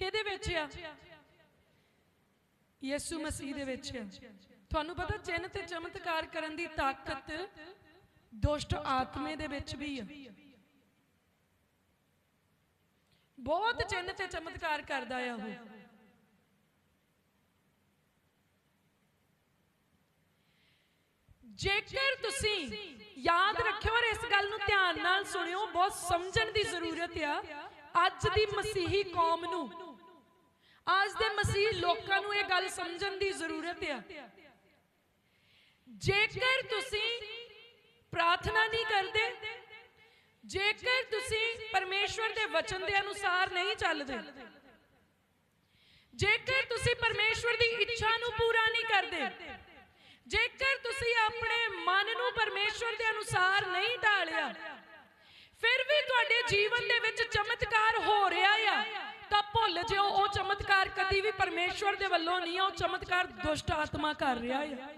ਕਿਹਦੇ ਵਿੱਚ ਆ? ਯਿਸੂ ਮਸੀਹ ਦੇ ਵਿੱਚ। ਆ ਤੁਹਾਨੂੰ ਪਤਾ ਚਿੰਨ ਤੇ ਚਮਤਕਾਰ ਕਰਨ ਦੀ ਤਾਕਤ ਦੁਸ਼ਟ ਆਤਮੇ ਦੇ ਵਿੱਚ ਵੀ ਆ। ਬਹੁਤ ਚਿੰਨ ਤੇ ਚਮਤਕਾਰ ਕਰਦਾ ਆ ਉਹ। ਜੇਕਰ ਤੁਸੀਂ ਯਾਦ ਰੱਖਿਓ ਔਰ ਇਸ ਗੱਲ ਨੂੰ ਧਿਆਨ ਨਾਲ ਸੁਣਿਓ, ਬਹੁਤ ਸਮਝਣ ਦੀ ਜ਼ਰੂਰਤ ਆ, ਅੱਜ ਦੀ ਮਸੀਹੀ ਕੌਮ ਨੂੰ ਅੱਜ ਦੇ ਮਸੀਹ ਲੋਕਾਂ ਨੂੰ ਇਹ ਗੱਲ ਸਮਝਣ ਦੀ ਜ਼ਰੂਰਤ ਆ। ਜੇਕਰ ਤੁਸੀਂ ਪ੍ਰਾਰਥਨਾ ਨਹੀਂ ਕਰਦੇ, ਜੇਕਰ ਤੁਸੀਂ ਪਰਮੇਸ਼ਵਰ ਦੇ ਵਚਨ ਦੇ ਅਨੁਸਾਰ ਨਹੀਂ ਚੱਲਦੇ, ਜੇਕਰ ਤੁਸੀਂ ਪਰਮੇਸ਼ਵਰ ਦੀ ਇੱਛਾ ਨੂੰ ਪੂਰਾ ਨਹੀਂ ਕਰਦੇ, ਜੇਕਰ ਤੁਸੀਂ ਆਪਣੇ ਮਨ ਨੂੰ ਪਰਮੇਸ਼ਵਰ ਦੇ ਅਨੁਸਾਰ ਨਹੀਂ ਢਾਲਿਆ, ਫਿਰ ਵੀ ਤੁਹਾਡੇ ਜੀਵਨ ਦੇ ਵਿੱਚ ਚਮਤਕਾਰ ਹੋ ਰਿਹਾ ਆ। ਤਾਂ ਭੁੱਲ ਜਿਓ, ਉਹ ਚਮਤਕਾਰ ਕਦੀ ਵੀ ਪਰਮੇਸ਼ਵਰ ਦੇ ਵੱਲੋਂ ਨਹੀਂ ਆ, ਉਹ ਚਮਤਕਾਰ ਦੁਸ਼ਟ ਆਤਮਾ ਕਰ ਰਿਹਾ ਆ।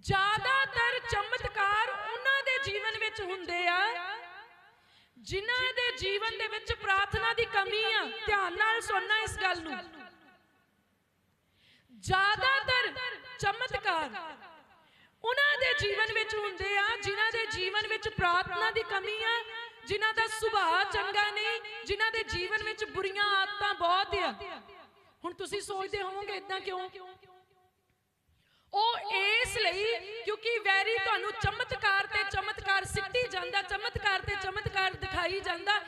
ਜ਼ਿਆਦਾਤਰ ਚਮਤਕਾਰ ਉਹਨਾਂ ਦੇ ਜੀਵਨ ਵਿੱਚ ਹੁੰਦੇ ਆ, ਜਿਨ੍ਹਾਂ ਦੇ ਜੀਵਨ ਦੇ ਵਿੱਚ ਪ੍ਰਾਰਥਨਾ ਦੀ ਕਮੀ ਆ। ਧਿਆਨ ਨਾਲ ਸੁਣਨਾ ਇਸ ਗੱਲ ਨੂੰ। ਜ਼ਿਆਦਾਤਰ ਚਮਤਕਾਰ ਉਹਨਾਂ ਦੇ ਜੀਵਨ ਵਿੱਚ ਹੁੰਦੇ ਆ, ਜਿਨ੍ਹਾਂ ਵਿੱਚ ਪ੍ਰਾਰਥਨਾ ਦੀ ਕਮੀ ਆ, ਜਿਨ੍ਹਾਂ ਦਾ ਸੁਭਾਅ ਚੰਗਾ ਨਹੀਂ, ਜਿਨ੍ਹਾਂ ਦੇ ਜੀਵਨ ਵਿੱਚ ਬੁਰੀਆਂ ਆਦਤਾਂ ਬਹੁਤ ਆ। ਹੁਣ ਤੁਸੀਂ ਸੋਚਦੇ ਹੋਵੋਗੇ ਇਦਾਂ ਕਿਉਂ? ਉਹ ਇਸ ਲਈ ਕਿਉਂਕਿ ਵੈਰੀ ਤੁਹਾਨੂੰ ਚਮਤਕਾਰ ਤੇ ਚਮਤਕਾਰ ਸਿੱਟੀ ਜਾਂਦਾ, ਚਮਤਕਾਰ ਤੇ ਚਮਤਕਾਰ ਦਿਖਾਈ ਜਾਂਦਾ।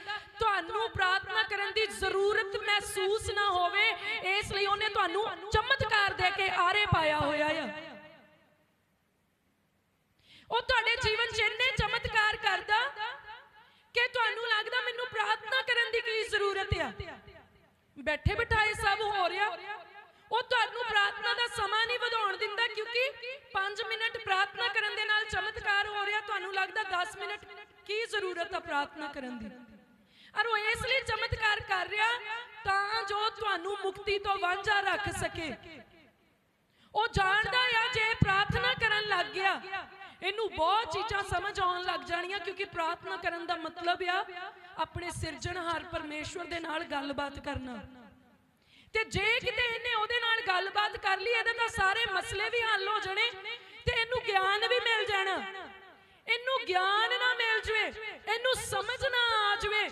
ਤੁਹਾਨੂੰ ਪ੍ਰਾਰਥਨਾ ਕਰਨ ਦੀ ਜ਼ਰੂਰਤ ਮਹਿਸੂਸ ਨਾ ਹੋਵੇ, ਇਸ ਲਈ ਉਹਨੇ ਤੁਹਾਨੂੰ ਚਮਤਕਾਰ ਦੇ ਕੇ ਆਰੇ ਪਾਇਆ ਹੋਇਆ ਆ। ਉਹ ਤੁਹਾਡੇ ਜੀਵਨ 'ਚ ਇੰਨੇ ਚਮਤਕਾਰ ਕਰਦਾ ਕਿ ਤੁਹਾਨੂੰ ਲੱਗਦਾ ਮੈਨੂੰ ਪ੍ਰਾਰਥਨਾ ਕਰਨ ਦੀ ਕੀ ਜ਼ਰੂਰਤ ਆ? ਬੈਠੇ ਬਿਠਾਏ ਸਭ ਹੋ ਰਿਹਾ। ਉਹ ਤੁਹਾਨੂੰ ਪ੍ਰਾਰਥਨਾ ਦਾ ਸਮਾਂ ਨਹੀਂ ਵਧਾਉਣ ਦਿੰਦਾ ਕਿਉਂਕਿ 5 ਮਿੰਟ ਪ੍ਰਾਰਥਨਾ ਕਰਨ ਦੇ ਨਾਲ ਚਮਤਕਾਰ ਹੋ ਰਿਹਾ। ਤੁਹਾਨੂੰ ਲੱਗਦਾ 10 ਮਿੰਟ ਕੀ ਜ਼ਰੂਰਤ ਆ ਪ੍ਰਾਰਥਨਾ ਕਰਨ ਦੀ? ਔਰ ਉਹ ਇਸ ਲਈ ਚਮਤਕਾਰ ਕਰ ਰਿਹਾ ਤਾਂ ਜੋ ਤੁਹਾਨੂੰ ਮੁਕਤੀ ਤੋਂ ਵਾਂਝਾ ਰੱਖ ਸਕੇ। ਉਹ ਜਾਣਦਾ ਆ, ਜੇ ਪ੍ਰਾਰਥਨਾ ਕਰਨ ਲੱਗ ਗਿਆ ਇਹਨੂੰ ਬਹੁਤ ਚੀਜ਼ਾਂ ਸਮਝ ਆਉਣ ਲੱਗ ਜਾਣੀਆਂ, ਕਿਉਂਕਿ ਪ੍ਰਾਰਥਨਾ ਕਰਨ ਦਾ ਮਤਲਬ ਆ ਆਪਣੇ ਸਿਰਜਣਹਾਰ ਪਰਮੇਸ਼ਵਰ ਦੇ ਨਾਲ ਗੱਲਬਾਤ ਕਰਨਾ। ਤੇ ਜੇ ਕਿਤੇ ਇਹਨੇ ਉਹਦੇ ਨਾਲ ਗੱਲਬਾਤ ਕਰ ਲਈ, ਇਹਦੇ ਤਾਂ ਸਾਰੇ ਮਸਲੇ ਵੀ ਹੱਲ ਹੋ ਜਾਣੇ ਤੇ ਇਹਨੂੰ ਗਿਆਨ ਵੀ ਮਿਲ ਜਾਣਾ। ਇਹਨੂੰ ਗਿਆਨ ਨਾ ਮਿਲ ਜਵੇ, ਇਹਨੂੰ ਸਮਝ ਨਾ ਆ ਜਵੇ,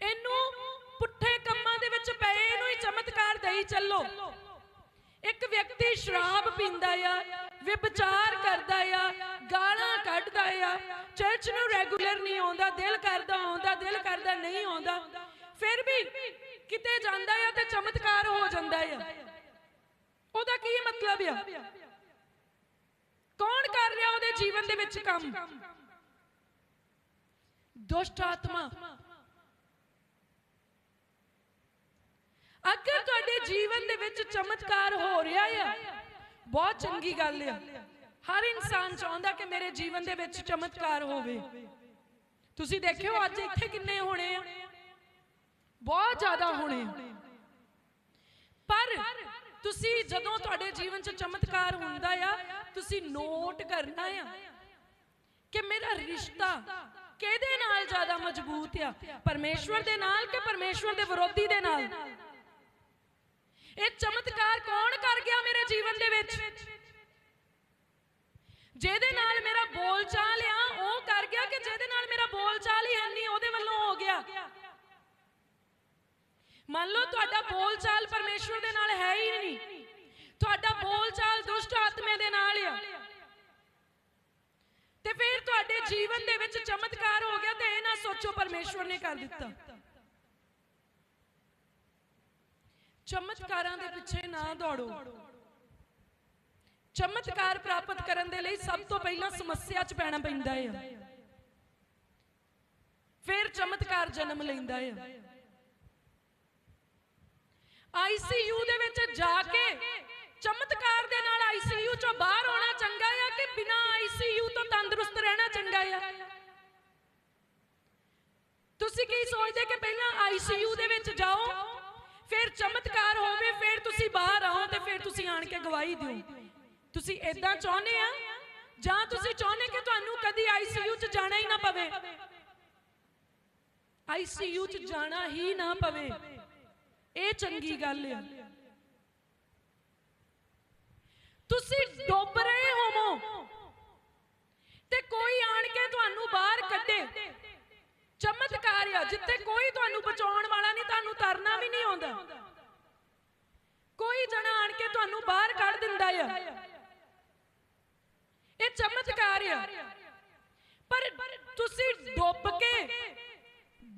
ਇਹਨੂੰ ਪੁੱਠੇ ਕੰਮਾਂ ਦੇ ਵਿੱਚ ਪਏ, ਇਹਨੂੰ ਹੀ ਚਮਤਕਾਰ ਦੇਈ ਚੱਲੋ। ਇੱਕ ਵਿਅਕਤੀ ਸ਼ਰਾਬ ਪੀਂਦਾ ਆ, ਵਿਭਚਾਰ ਕਰਦਾ ਆ ਆ ਚਰਚ ਨੂੰ ਰੈਗੂਲਰ ਨਹੀਂ ਆਉਂਦਾ, ਦਿਲ ਕਰਦਾ ਆਉਂਦਾ, ਦਿਲ ਕਰਦਾ ਨਹੀਂ ਆਉਂਦਾ, ਫਿਰ ਵੀ ਕਿਤੇ ਜਾਂਦਾ ਆ ਤੇ ਚਮਤਕਾਰ ਹੋ ਜਾਂਦਾ ਆ। ਉਹਦਾ ਕੀ ਮਤਲਬ ਆ? ਕੌਣ ਕਰ ਰਿਹਾ ਉਹਦੇ ਜੀਵਨ ਦੇ ਵਿੱਚ ਕੰਮ? ਦੁਸ਼ਟ ਆਤਮਾ। ਅਗਰ ਤੁਹਾਡੇ ਜੀਵਨ ਦੇ ਵਿੱਚ ਚਮਤਕਾਰ ਹੋ ਰਿਹਾ ਆ। ਬਹੁਤ ਚੰਗੀ ਗੱਲ ਆ। ਹਰ ਇਨਸਾਨ ਚਾਹੁੰਦਾ ਕਿ ਮੇਰੇ ਜੀਵਨ ਦੇ ਵਿੱਚ ਚਮਤਕਾਰ ਹੋਵੇ। ਤੁਸੀਂ ਦੇਖਿਓ ਅੱਜ ਇੱਥੇ ਕਿੰਨੇ ਹੋਣੇ ਆ। ਬਹੁਤ ਜ਼ਿਆਦਾ ਹੋਣੇ ਪਰ ਤੁਸੀਂ ਜਦੋਂ ਤੁਹਾਡੇ ਜੀਵਨ 'ਚ ਚਮਤਕਾਰ ਹੁੰਦਾ ਆ, ਤੁਸੀਂ ਨੋਟ ਕਰਨਾ ਆ ਕਿ ਮੇਰਾ ਰਿਸ਼ਤਾ ਕਿਹਦੇ ਨਾਲ ਜ਼ਿਆਦਾ ਮਜ਼ਬੂਤ ਆ? ਪਰਮੇਸ਼ਵਰ ਦੇ ਨਾਲ ਕਿ ਪਰਮੇਸ਼ਵਰ ਦੇ ਵਿਰੋਧੀ ਦੇ ਨਾਲ? ਇਹ ਚਮਤਕਾਰ ਕੌਣ ਕਰ ਗਿਆ ਮੇਰੇ ਜੀਵਨ ਦੇ ਵਿੱਚ? ਜਿਹਦੇ ਨਾਲ ਮੇਰਾ ਬੋਲ ਚਾਲ ਆ, ਉਹ ਕਰ ਗਿਆ ਕਿ ਜਿਹਦੇ ਨਾਲ ਮੇਰਾ ਬੋਲ ਚਾਲ ਹੀ ਹੈ ਨਹੀਂ ਉਹਦੇ ਵੱਲੋਂ ਹੋ ਗਿਆ। ਮੰਨ ਲਓ ਤੁਹਾਡਾ ਬੋਲ ਚਾਲ ਪਰਮੇਸ਼ਵਰ ਦੇ ਨਾਲ ਹੈ ਹੀ ਨਹੀਂ। ਤੁਹਾਡਾ ਬੋਲ ਚਾਲ ਦੁਸ਼ਟ ਆਤਮੇ ਦੇ ਨਾਲ ਆ। ਤੇ ਫਿਰ ਤੁਹਾਡੇ ਜੀਵਨ ਦੇ ਵਿੱਚ ਚਮਤਕਾਰ ਹੋ ਗਿਆ ਤੇ ਇਹ ਨਾ ਸੋਚੋ ਪਰਮੇਸ਼ਵਰ ਨੇ ਕਰ ਦਿੱਤਾ। ਚਮਤਕਾਰਾਂ ਦੇ ਪਿੱਛੇ ਨਾ ਦੌੜੋ। ਚਮਤਕਾਰ ਪ੍ਰਾਪਤ ਕਰਨ ਦੇ ਲਈ ਸਭ ਤੋਂ ਪਹਿਲਾਂ ਸਮੱਸਿਆ 'ਚ ਪੈਣਾ ਪੈਂਦਾ ਹੈ ਫਿਰ ਚਮਤਕਾਰ ਜਨਮ ਲੈਂਦਾ ਹੈ ਆਈਸੀਯੂ ਦੇ ਵਿੱਚ ਜਾ ਕੇ ਚਮਤਕਾਰ ਦੇ ਨਾਲ ਆਈਸੀਯੂ ਚੋਂ ਬਾਹਰ ਆਉਣਾ ਚੰਗਾ ਆ ਕਿ ਬਿਨਾ ਆਈਸੀਯੂ ਤੋਂ ਤੰਦਰੁਸਤ ਰਹਿਣਾ ਚੰਗਾ ਆ? ਤੁਸੀਂ ਕੀ ਸੋਚਦੇ ਕਿ ਪਹਿਲਾਂ ਆਈਸੀਯੂ ਦੇ ਵਿੱਚ ਜਾਓ, ਫਿਰ ਚਮਤਕਾਰ ਹੋਵੇ, ਫਿਰ ਤੁਸੀਂ ਬਾਹਰ ਆਓ ਤੇ ਫਿਰ ਤੁਸੀਂ ਆਣ ਕੇ ਗਵਾਹੀ ਦਿਓ? ਤੁਸੀਂ ਇਦਾਂ ਚਾਹੁੰਦੇ ਆ? ਜਾਂ ਤੁਸੀਂ ਚਾਹੁੰਦੇ ਕਿ ਤੁਹਾਨੂੰ ਕਦੀ ਆਈਸੀਯੂ 'ਚ ਜਾਣਾ ਹੀ ਨਾ ਪਵੇ? ਆਈਸੀਯੂ ਚ ਜਾਣਾ ਹੀ ਨਾ ਪਵੇ। ਇਹ ਚੰਗੀ ਗੱਲ ਹੈ ਤੁਸੀਂ ਡੁੱਬ ਰਹੇ ਹੋਵੋ ਤੇ ਕੋਈ ਆਣ ਕੇ ਤੁਹਾਨੂੰ ਬਾਹਰ ਕੱਢੇ ਚਮਤਕਾਰ ਆ ਜਿੱਥੇ ਕੋਈ ਤੁਹਾਨੂੰ ਬਚਾਉਣ ਵਾਲਾ ਨਹੀਂ ਤੁਹਾਨੂੰ ਤਰਨਾ ਵੀ ਨਹੀਂ ਆਉਂਦਾ ਕੋਈ ਜਣਾ ਆਣ ਕੇ ਤੁਹਾਨੂੰ ਬਾਹਰ ਕੱਢ ਦਿੰਦਾ ਆ ਇਹ ਚਮਤਕਾਰ ਆ ਪਰ ਤੁਸੀਂ ਡੁੱਬ ਕੇ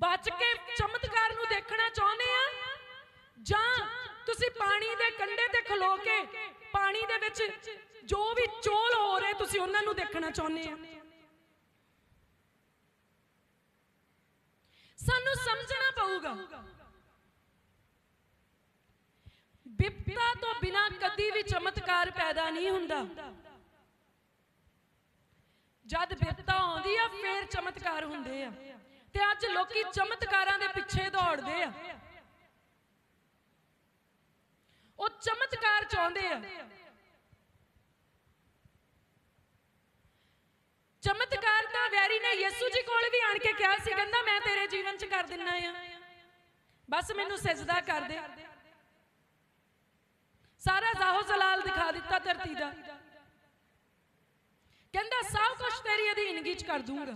ਬਚ ਕੇ ਚਮਤਕਾਰ ਨੂੰ ਦੇਖਣਾ ਚਾਹੁੰਦੇ ਆ ਜਾਂ ਤੁਸੀਂ ਪਾਣੀ ਦੇ ਕੰਢੇ ਤੇ ਖਲੋ ਕੇ ਪਾਣੀ ਦੇ ਵਿੱਚ ਜੋ ਵੀ ਚੋਲ ਹੋ ਰਹੇ ਤੁਸੀਂ ਉਹਨਾਂ ਨੂੰ ਦੇਖਣਾ ਚਾਹੁੰਦੇ ਆ ਸਾਨੂੰ ਸਮਝਣਾ ਪਊਗਾ ਬਿਪਤਾ ਤੋਂ ਬਿਨਾ ਕਦੀ ਵੀ ਚਮਤਕਾਰ ਪੈਦਾ ਨਹੀਂ ਹੁੰਦਾ। ਜਦ ਬਿਪਤਾ ਆਉਂਦੀ ਆ, ਫੇਰ ਚਮਤਕਾਰ ਹੁੰਦੇ ਆ। ਤੇ ਅੱਜ ਲੋਕੀ ਚਮਤਕਾਰਾਂ ਦੇ ਪਿੱਛੇ ਦੌੜਦੇ ਆ। ਉਹ ਚਮਤਕਾਰ ਚਾਹੁੰਦੇ ਆ। ਚਮਤਕਾਰ ਤਾਂ ਵੈਰੀ ਨੇ ਯਿਸੂ ਜੀ ਕੋਲ ਵੀ ਆਣ ਕੇ ਕਿਹਾ ਸੀ, ਕਹਿੰਦਾ ਮੈਂ ਤੇਰੇ ਜੀਵਨ 'ਚ ਕਰ ਦਿੰਨਾ ਆ। ਬਸ ਮੈਨੂੰ ਸਜਦਾ ਕਰ ਦੇ। ਸਾਰਾ ਜ਼ਾਹੋ ਜ਼ਲਾਲ ਦਿਖਾ ਦਿੱਤਾ ਧਰਤੀ ਦਾ। ਕਹਿੰਦਾ, ਸਭ ਕੁਝ ਤੇਰੀ ਅਧੀਨਗੀ 'ਚ ਕਰ ਦੂੰਗਾ।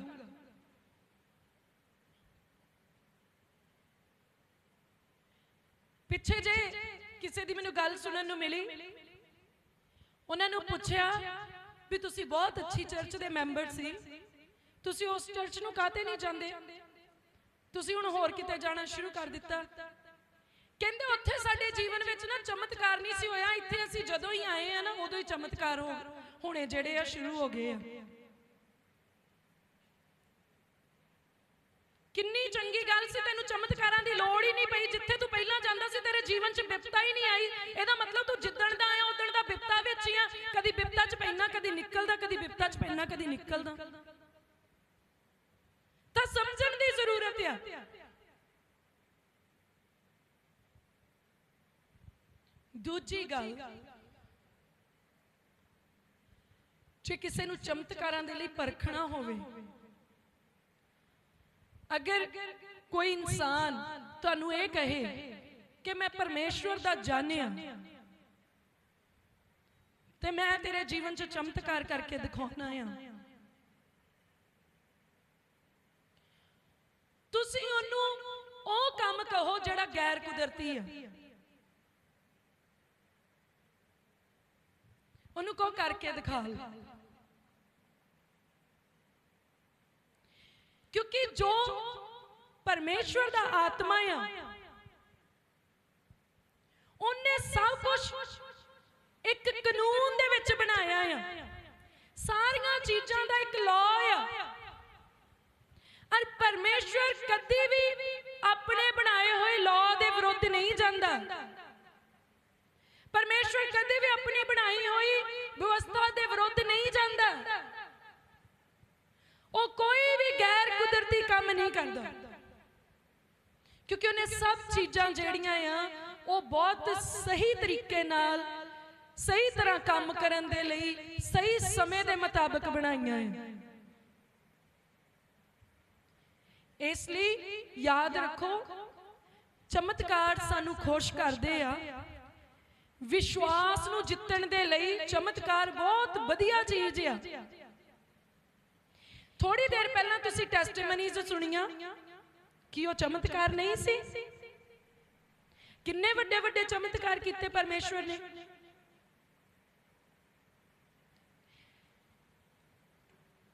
ਪਿੱਛੇ ਜੇ ਕਿਸੇ ਦੀ ਮੈਨੂੰ ਗੱਲ ਸੁਣਨ ਨੂੰ ਮਿਲੀ, ਉਹਨਾਂ ਨੂੰ ਪੁੱਛਿਆ ਵੀ ਤੁਸੀਂ ਬਹੁਤ ਅੱਛੀ ਚਰਚ ਦੇ ਮੈਂਬਰ ਸੀ। ਤੁਸੀਂ ਉਸ ਚਰਚ ਨੂੰ ਕਾਤੇ ਨਹੀਂ ਜਾਂਦੇ? ਤੁਸੀਂ ਹੁਣ ਹੋਰ ਕਿਤੇ ਜਾਣਾ ਸ਼ੁਰੂ ਕਰ ਦਿੱਤਾ। ਕਹਿੰਦੇ ਉੱਥੇ ਸਾਡੇ ਜੀਵਨ ਵਿੱਚ ਨਾ ਚਮਤਕਾਰ ਨਹੀਂ ਸੀ ਹੋਇਆ। ਇੱਥੇ ਅਸੀਂ ਜਦੋਂ ਹੀ ਆਏ ਆ ਨਾ, ਉਦੋਂ ਹੀ ਚਮਤਕਾਰ ਹੋ ਹੋਣੇ ਜਿਹੜੇ ਆ, ਸ਼ੁਰੂ ਹੋ ਗਏ ਆ। ਕਿੰਨੀ ਚੰਗੀ ਗੱਲ ਸੀ, ਤੈਨੂੰ ਚਮਤਕਾਰਾਂ ਦੀ ਲੋੜ ਹੀ ਨਹੀਂ ਪਈ। ਜਿੱਥੇ ਤੂੰ ਪਹਿਲਾਂ ਜਾਂਦਾ ਸੀ, ਤੇਰੇ ਜੀਵਨ 'ਚ ਬਿਪਤਾ ਹੀ ਨਹੀਂ ਆਈ। ਇਹਦਾ ਮਤਲਬ ਤੂੰ ਜਿੱਦਣ ਦਾ ਆਇਆ, ਉਦਣ ਦਾ ਬਿਪਤਾ ਵਿੱਚ ਹੀ ਆ। ਕਦੀ ਬਿਪਤਾ 'ਚ ਪੈਣਾ ਕਦੀ ਨਿਕਲਦਾ, ਕਦੀ ਬਿਪਤਾ 'ਚ ਪੈਣਾ ਕਦੀ ਨਿਕਲਦਾ। ਤਾਂ ਸਮਝਣ ਦੀ ਜ਼ਰੂਰਤ ਆ। ਦੂਜੀ ਗੱਲ, ਜੇ ਕਿਸੇ ਨੂੰ ਚਮਤਕਾਰਾਂ ਦੇ ਲਈ ਪਰਖਣਾ ਹੋਵੇ, ਅਗਰ ਕੋਈ ਇਨਸਾਨ ਤੁਹਾਨੂੰ ਇਹ ਕਹੇ ਕਿ ਮੈਂ ਪਰਮੇਸ਼ਵਰ ਦਾ ਜਾਣਿਆ, ਤੇ ਮੈਂ ਤੇਰੇ ਜੀਵਨ 'ਚ ਚਮਤਕਾਰ ਕਰਕੇ ਦਿਖਾਉਣਾ ਆ। ਤੁਸੀਂ ਉਹਨੂੰ ਉਹ ਕੰਮ ਕਹੋ ਜਿਹੜਾ ਗੈਰ ਕੁਦਰਤੀ ਹੈ ਉਹਨੂੰ ਕਹੋ ਕਰਕੇ ਦਿਖਾ ਲੈ ਕਿਉਂਕਿ ਜੋ ਪਰਮੇਸ਼ਵਰ ਦਾ ਆਤਮਾ ਆ, ਉਹਨੇ ਸਭ ਕੁਝ ਇੱਕ ਕਾਨੂੰਨ ਦੇ ਵਿੱਚ ਬਣਾਇਆ ਆ। ਸਾਰੀਆਂ ਚੀਜ਼ਾਂ ਦਾ ਇੱਕ ਲਾਅ ਆ। ਔਰ ਪਰਮੇਸ਼ਵਰ ਕਦੀ ਵੀ ਆਪਣੇ ਬਣਾਏ ਹੋਏ ਲਾਅ ਦੇ ਵਿਰੁੱਧ ਨਹੀਂ ਜਾਂਦਾ। ਪਰਮੇਸ਼ਵਰ ਕਦੇ ਵੀ ਆਪਣੀ ਬਣਾਈ ਹੋਈ ਵਿਵਸਥਾ ਦੇ ਵਿਰੁੱਧ ਨਹੀਂ ਜਾਂਦਾ। ਉਹ ਕੋਈ ਵੀ ਗੈਰ ਕੁਦਰਤੀ ਕੰਮ ਨਹੀਂ ਕਰਦਾ। ਕਿਉਂਕਿ ਉਹਨੇ ਸਭ ਚੀਜ਼ਾਂ ਜਿਹੜੀਆਂ ਆ, ਉਹ ਬਹੁਤ ਸਹੀ ਤਰੀਕੇ ਨਾਲ, ਸਹੀ ਤਰ੍ਹਾਂ ਕੰਮ ਕਰਨ ਦੇ ਲਈ, ਸਹੀ ਸਮੇਂ ਦੇ ਮੁਤਾਬਕ ਬਣਾਈਆਂ ਆ। ਇਸ ਲਈ ਯਾਦ ਰੱਖੋ, ਚਮਤਕਾਰ ਸਾਨੂੰ ਖੁਸ਼ ਕਰਦੇ ਆ। ਵਿਸ਼ਵਾਸ ਨੂੰ ਜਿੱਤਣ ਦੇ ਲਈ ਚਮਤਕਾਰ ਬਹੁਤ ਵਧੀਆ ਚੀਜ਼ ਆ। ਥੋੜੀ ਦੇਰ ਪਹਿਲਾਂ ਤੁਸੀਂ ਟੈਸਟੀਮਨੀਜ਼ ਸੁਣੀਆਂ ਕਿ ਉਹ ਚਮਤਕਾਰ ਨਹੀਂ ਸੀ? ਕਿੰਨੇ ਵੱਡੇ ਵੱਡੇ ਚਮਤਕਾਰ ਕੀਤੇ ਪਰਮੇਸ਼ਵਰ ਨੇ?